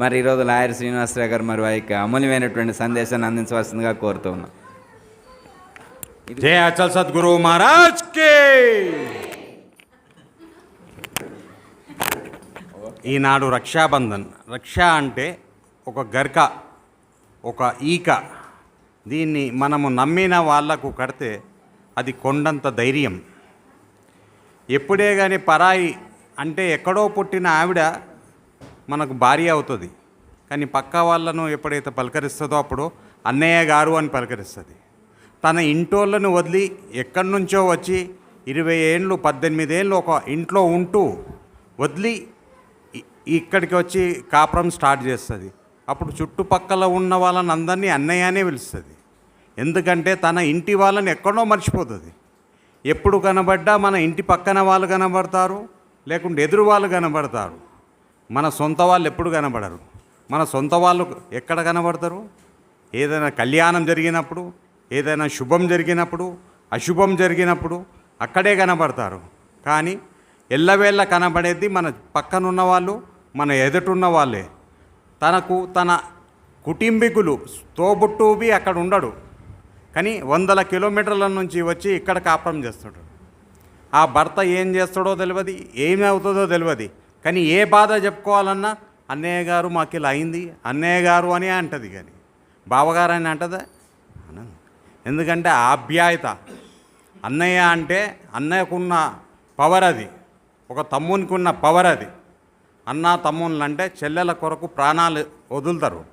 మరి ఈరోజు లాయర్ శ్రీనివాసరావు గారు మరి వారికి అమూల్యమైనటువంటి సందేశాన్ని అందించవలసిందిగా కోరుతూ ఉన్నాం. జయ అచల్ సద్గురు మహారాజ్ కే. ఈనాడు రక్షాబంధన్ రక్ష అంటే ఒక గర్క ఒక ఈక. దీన్ని మనము నమ్మిన వాళ్ళకు కడితే అది కొండంత ధైర్యం. ఎప్పుడే కానీ పరాయి అంటే ఎక్కడో పుట్టిన ఆవిడ మనకు భార్య అవుతుంది. కానీ పక్క వాళ్ళను ఎప్పుడైతే పలకరిస్తుందో అప్పుడు అన్నయ్య గారు అని పలకరిస్తుంది. తన ఇంటోళ్ళను వదిలి ఎక్కడి నుంచో వచ్చి ఇరవై ఏళ్ళు పద్దెనిమిది ఏళ్ళు ఒక ఇంట్లో ఉంటూ వదిలి ఇక్కడికి వచ్చి కాపురం స్టార్ట్ చేస్తుంది. అప్పుడు చుట్టుపక్కల ఉన్న వాళ్ళని అందరినీ అన్నయ్య అనే పిలుస్తుంది. ఎందుకంటే తన ఇంటి వాళ్ళని ఎక్కడో మర్చిపోతుంది. ఎప్పుడు కనబడ్డా మన ఇంటి పక్కన వాళ్ళు కనబడతారు లేకుంటే ఎదురు వాళ్ళు కనబడతారు. మన సొంత వాళ్ళు ఎప్పుడు కనబడరు. మన సొంత వాళ్ళు ఎక్కడ కనబడతారు? ఏదైనా కళ్యాణం జరిగినప్పుడు ఏదైనా శుభం జరిగినప్పుడు అశుభం జరిగినప్పుడు అక్కడే కనబడతారు. కానీ ఎల్లవేళ్ళ కనబడేది మన పక్కనున్న వాళ్ళు మన ఎదుటున్న వాళ్ళే. తనకు తన కుటుంబీకులు తోబుట్టువి అక్కడ ఉండడు. కానీ వందల కిలోమీటర్ల నుంచి వచ్చి ఇక్కడ కాపురం చేస్తాడు. ఆ భర్త ఏం చేస్తాడో తెలియదు ఏమవుతుందో తెలియదు కానీ ఏ బాధ చెప్పుకోవాలన్నా అన్నయ్య గారు మాకు ఇలా అయింది అన్నయ్య గారు అని అంటది కానీ. బావగారు అని అంటదా ఎందుకంటే ఆప్యాయత అన్నయ్య అంటే అన్నయ్యకున్న పవర్ అది. ఒక తమ్మునికి ఉన్న పవర్ అది. అన్న తమ్ముళ్ళు అంటే చెల్లెల కొరకు ప్రాణాలు వదులుతారు.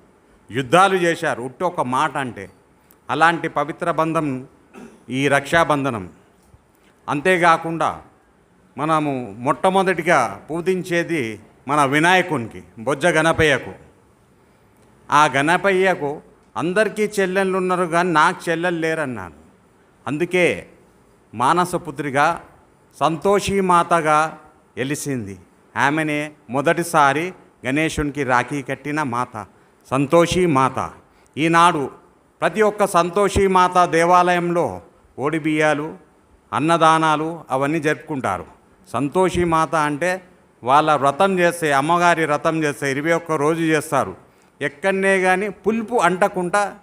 యుద్ధాలు చేశారు. ఉట్టి ఒక మాట అంటే అలాంటి పవిత్ర బంధం ఈ రక్షాబంధనం. అంతేకాకుండా మనము మొట్టమొదటిగా పూజించేది మన వినాయకునికి బొజ్జ గణపయ్యకు. ఆ గణపయ్యకు అందరికీ చెల్లెళ్ళు ఉన్నారు కానీ నాకు చెల్లెలు లేరన్నాను. అందుకే మానసపుత్రిగా సంతోషి మాతగా వెలిసింది ఆమెనే మొదటిసారి గణేశునికి రాఖీ కట్టిన మాత సంతోషి మాత. ఈనాడు ప్రతి ఒక్క సంతోషి మాత దేవాలయంలో ఓడిబియ్యాలు అన్నదానాలు అవన్నీ జరుపుకుంటారు. సంతోషి మాత అంటే వాళ్ళ వ్రతం చేస్తే అమ్మగారి వ్రతం చేస్తే ఇరవై ఒక్క రోజు చేస్తారు. ఎక్కడనే కానీ పులుపు అంటకుండా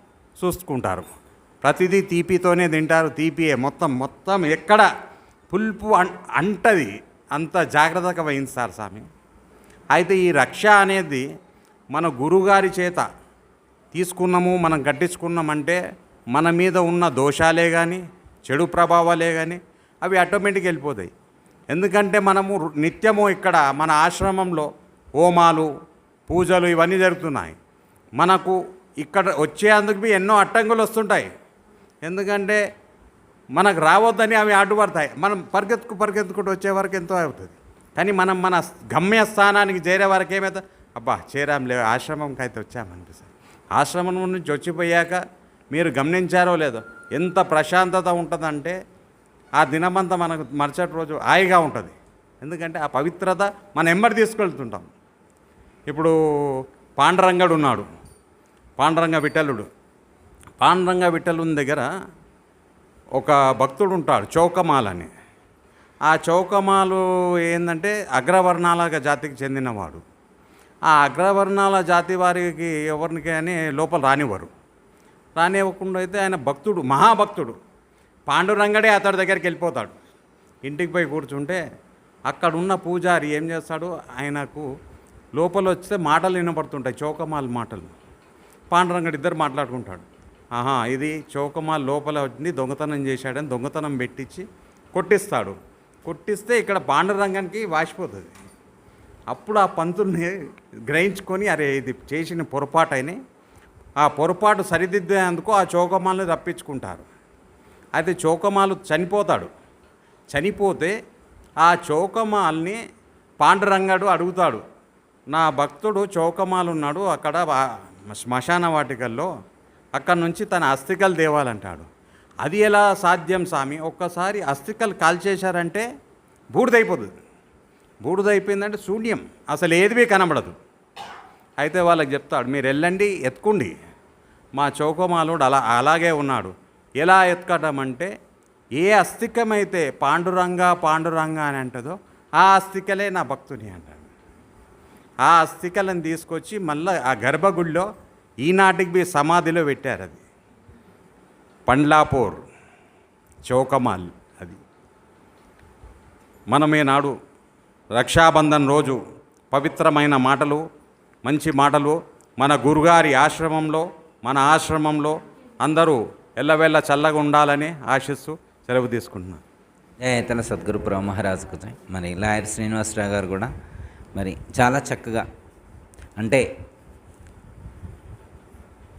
చూసుకుంటారు. ప్రతిదీ తీపితోనే తింటారు. తీపియే మొత్తం మొత్తం ఎక్కడ పులుపు అంటది అంత జాగ్రత్తగా వహిస్తారు స్వామి. అయితే ఈ రక్ష అనేది మన గురుగారి చేత తీసుకున్నాము మనం కట్టించుకున్నామంటే మన మీద ఉన్న దోషాలే కానీ చెడు ప్రభావాలే కానీ అవి ఆటోమేటిక్ వెళ్ళిపోతాయి. ఎందుకంటే మనము నిత్యము ఇక్కడ మన ఆశ్రమంలో హోమాలు పూజలు ఇవన్నీ జరుగుతున్నాయి. మనకు ఇక్కడ వచ్చేందుకు ఎన్నో అడ్డంకులు వస్తుంటాయి. ఎందుకంటే మనకు రావద్దని అవి అడ్డుపడతాయి. మనం పరిగెత్తుకు పరిగెత్తుకుంటూ వచ్చే వరకు ఎంతో అవుతుంది. కానీ మనం మన గమ్యస్థానానికి చేరే వరకు ఏమైతే అబ్బా చేరాంలే ఆశ్రమంకి అయితే వచ్చామనిపిస్తుంది. ఆశ్రమం నుంచి వచ్చిపోయాక మీరు గమనించారో లేదో ఎంత ప్రశాంతత ఉంటుందంటే ఆ దినమంతా మనకు మరుసటి రోజు హాయిగా ఉంటుంది. ఎందుకంటే ఆ పవిత్రత మనం ఎంబడి తీసుకెళ్తుంటాం. ఇప్పుడు పాండరంగడు ఉన్నాడు. పాండరంగ విఠలుడు. పాండరంగ విఠలుని దగ్గర ఒక భక్తుడు ఉంటాడు చౌకమాలని ఆ చౌకమాలు ఏంటంటే అగ్రవర్ణాల జాతికి చెందినవాడు. ఆ అగ్రవర్ణాల జాతి వారికి ఎవరికి కానీ లోపల రానివ్వరు. రానివ్వకుండా అయితే ఆయన భక్తుడు మహాభక్తుడు. పాండురంగడే అతడి దగ్గరికి వెళ్ళిపోతాడు. ఇంటికి పోయి కూర్చుంటే అక్కడున్న పూజారి ఏం చేస్తాడు? ఆయనకు లోపల వస్తే మాటలు వినపడుతుంటాయి చౌకమాల మాటలు. పాండురంగడు ఇద్దరు మాట్లాడుకుంటాడు. ఆహా ఇది చౌకమాల లోపల వచ్చింది దొంగతనం చేశాడని దొంగతనం పెట్టించి కొట్టిస్తాడు. కొట్టిస్తే ఇక్కడ పాండురంగానికి వాసిపోతుంది. అప్పుడు ఆ పంతుల్ని గ్రహించుకొని అరే ఇది చేసిన పొరపాటని. ఆ పొరపాటు సరిదిద్దేందుకు ఆ చౌకమాలని రప్పించుకుంటారు. అయితే చౌకమాలు చనిపోతాడు. చనిపోతే ఆ చౌకమాల్ని పాండురంగడు అడుగుతాడు. నా భక్తుడు చౌకమాలు ఉన్నాడు అక్కడ శ్మశాన వాటికల్లో అక్కడ నుంచి తన అస్థికలు దేవాలంటాడు. అది ఎలా సాధ్యం స్వామి? ఒక్కసారి అస్థికలు కాల్చేశారంటే బూడిదైపోతుంది బూడిదైపోయిందంటే శూన్యం. అసలు ఏదివి కనబడదు. అయితే వాళ్ళకి చెప్తాడు మీరు వెళ్ళండి ఎత్తుకుండి. మా చౌకమాలుడు అలా అలాగే ఉన్నాడు. ఎలా ఎత్తుకటమంటే ఏ అస్థికమైతే పాండురంగ పాండురంగ అని అంటుందో ఆ అస్థికలే నా భక్తుని అంటాను ఆ అస్థికలను తీసుకొచ్చి మళ్ళీ ఆ గర్భగుడిలో ఈనాటికి మీ సమాధిలో పెట్టారు అది. పండ్లాపూర్ చౌకమాల్ అది. మనం ఈనాడు రక్షాబంధన్ రోజు పవిత్రమైన మాటలు మంచి మాటలు మన గురుగారి ఆశ్రమంలో మన ఆశ్రమంలో అందరూ ఎల్లవేళ్ళ చల్లగా ఉండాలని ఆశిస్తూ సెలవు తీసుకుంటున్నాను జయతల సద్గురు ప్రభు మహారాజుకు మరి లాయర్ శ్రీనివాసరావు గారు కూడా మరి చాలా చక్కగా అంటే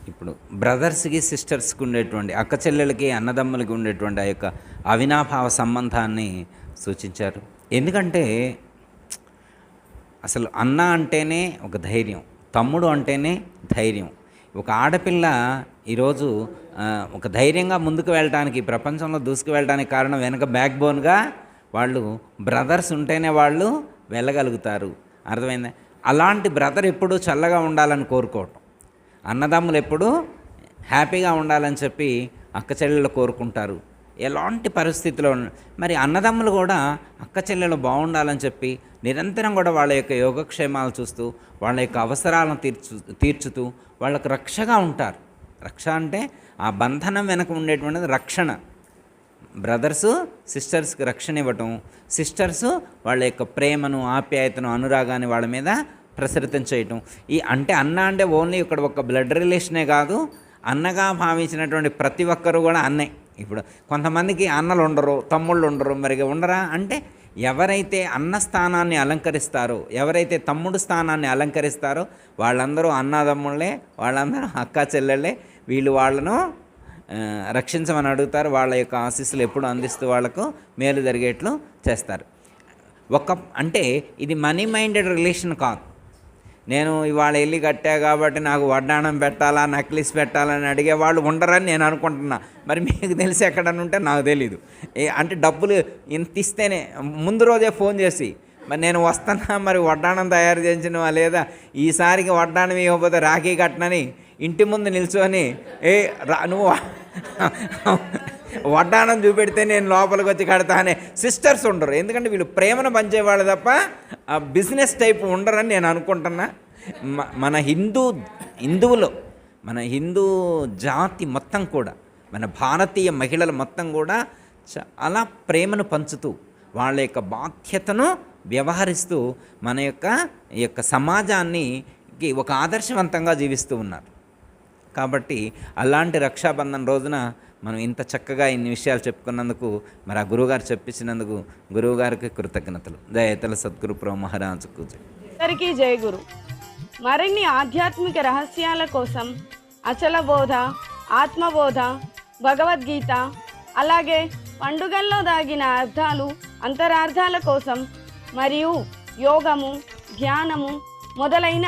ఇప్పుడు బ్రదర్స్కి సిస్టర్స్కి ఉండేటువంటి అక్క చెల్లెలకి అన్నదమ్ములకి ఉండేటువంటి ఆ యొక్క అవినాభావ సంబంధాన్ని సూచించారు. ఎందుకంటే అసలు అన్న అంటేనే ఒక ధైర్యం తమ్ముడు అంటేనే ధైర్యం. ఒక ఆడపిల్ల ఈరోజు ఒక ధైర్యంగా ముందుకు వెళ్ళడానికి ప్రపంచంలో దూసుకు వెళ్ళడానికి కారణం వెనక బ్యాక్ బోన్గా వాళ్ళు బ్రదర్స్ ఉంటేనే వాళ్ళు వెళ్ళగలుగుతారు. అర్థమైందా? అలాంటి బ్రదర్ ఎప్పుడూ చల్లగా ఉండాలని కోరుకోవటం. అన్నదమ్ములు ఎప్పుడూ హ్యాపీగా ఉండాలని చెప్పి అక్క చెల్లెళ్ళు కోరుకుంటారు. ఎలాంటి పరిస్థితిలో మరి అన్నదమ్ములు కూడా అక్క చెల్లెలు బాగుండాలని చెప్పి నిరంతరం కూడా వాళ్ళ యొక్క యోగక్షేమాలు చూస్తూ వాళ్ళ యొక్క అవసరాలను తీర్చు తీర్చుతూ వాళ్ళకు రక్షగా ఉంటారు. రక్ష అంటే ఆ బంధనం వెనక ఉండేటువంటిది రక్షణ. బ్రదర్సు సిస్టర్స్కి రక్షణ ఇవ్వటం సిస్టర్సు వాళ్ళ యొక్క ప్రేమను ఆప్యాయతను అనురాగాన్ని వాళ్ళ మీద ప్రసరితం చేయటం. ఈ అంటే అన్న అంటే ఓన్లీ ఇక్కడ ఒక బ్లడ్ రిలేషనే కాదు అన్నగా భావించినటువంటి ప్రతి ఒక్కరు కూడా అన్నే. ఇప్పుడు కొంతమందికి అన్నలు ఉండరు తమ్ముళ్ళు ఉండరు మరిగా ఉండరా అంటే ఎవరైతే అన్న స్థానాన్ని అలంకరిస్తారో ఎవరైతే తమ్ముడు స్థానాన్ని అలంకరిస్తారో వాళ్ళందరూ అన్నదమ్ముళ్ళే వాళ్ళందరూ అక్క చెల్లెళ్ళే వీళ్ళు వాళ్ళను రక్షించమని అడుగుతారు. వాళ్ళ యొక్క ఆశీస్సులు ఎప్పుడు అందిస్తూ వాళ్ళకు మేలు జరిగేట్లు చేస్తారు. ఒక అంటే ఇది మనీ మైండెడ్ రిలేషన్ కాదు. నేను ఇవాళ వెళ్ళి కట్టా కాబట్టి నాకు వడ్డాణం పెట్టాలా నక్లీస్ పెట్టాలని అడిగే వాళ్ళు ఉండరని నేను అనుకుంటున్నా. మరి మీకు తెలిసి ఎక్కడన్నా ఉంటే నాకు తెలీదు. ఏ అంటే డబ్బులు ఇంత ఇస్తేనే ముందు రోజే ఫోన్ చేసి మరి నేను వస్తున్నా మరి వడ్డాణం తయారు చేయించిన లేదా? ఈసారికి వడ్డాణం ఇవ్వకపోతే రాఖీ కట్టనని ఇంటి ముందు నిల్చొని ఏ రా నువ్వు వడ్డానం చూపెడితే నేను లోపలికి వచ్చి కడతా అనే సిస్టర్స్ ఉండరు. ఎందుకంటే వీళ్ళు ప్రేమను పంచేవాళ్ళు తప్ప ఆ బిజినెస్ టైప్ ఉండరని నేను అనుకుంటున్నా. మన హిందూ హిందువులో మన హిందూ జాతి మొత్తం కూడా మన భారతీయ మహిళలు మొత్తం కూడా చాలా ప్రేమను పంచుతూ వాళ్ళ యొక్క బాధ్యతను వ్యవహరిస్తూ మన యొక్క ఈ యొక్క సమాజాన్ని ఒక ఆదర్శవంతంగా జీవిస్తూ ఉన్నారు. కాబట్టి అలాంటి రక్షాబంధన్ రోజున మనం ఇంత చక్కగా ఇన్ని విషయాలు చెప్పుకున్నందుకు మరి ఆ గురువుగారు చెప్పించినందుకు గురువుగారికి కృతజ్ఞతలు దయతల సద్గురు ప్రభు మహారాజుకు జై. అందరికీ గురు మరిన్ని ఆధ్యాత్మిక రహస్యాల కోసం అచల బోధ ఆత్మబోధ భగవద్గీత అలాగే పండుగల్లో దాగిన అర్థాలు అంతరార్థాల కోసం మరియు యోగము ధ్యానము మొదలైన